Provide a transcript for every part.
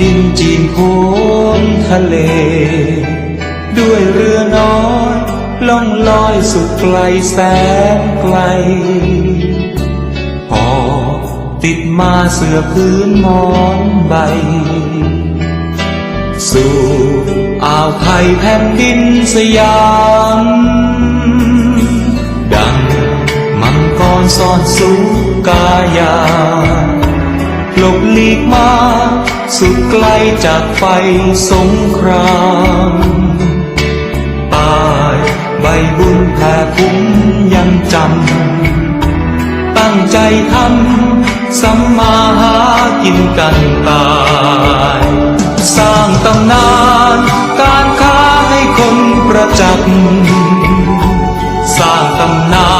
ดินจีนโขงทะเล ด้วยเรือน้อยล่องลอยสุดไกลแสนไกลพอติดมาเสื้อพื้นมอนใบ สู่อ่าวไทยแผ่นดินสยามดังมังกรซ่อนสุกายา หลบหลีกมา สุดไกลจากไฟสงครามตายใบบุญแผ่คุ้มยังจำ ตั้งใจทำสัมมาหากินกันตาย สร้างตำนานการค้าให้คนประจักษ์สร้างตำนาน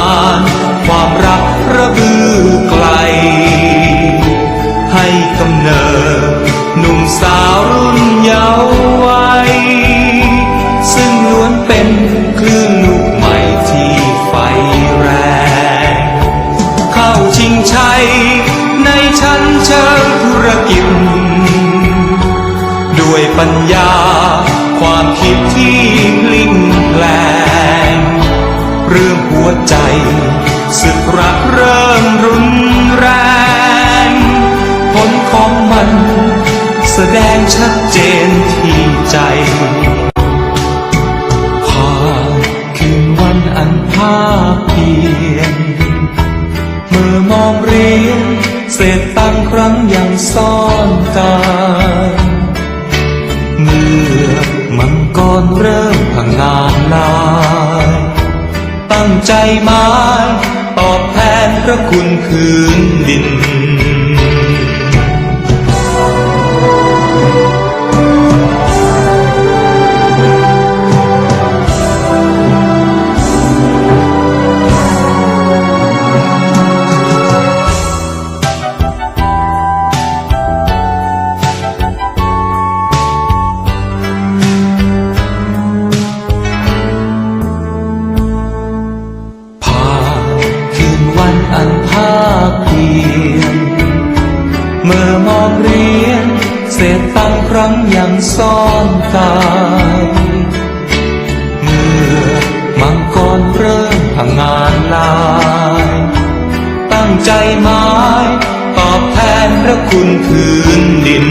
รกิจ ด้วยปัญญา ความคิดที่พลิกแปลง เรื่องหัวใจสึกรักเริ่มรุนแรง ผลของมัน แสดงชัดเจนที่ใจผ่านคืนวันอันภาคเพียนเมื่อมองเรียน เศษตังครั้งยังซ่อนกายเมื่อมังกรเริ่มพังงานลาย ตั้งใจหมายตอบแทนพระคุณคืนดิน รั้งยังซ่อนกายเมื่อมังกรเริ่มพังงานลาย ตั้งใจหมายตอบแทนพระคุณคืนดิน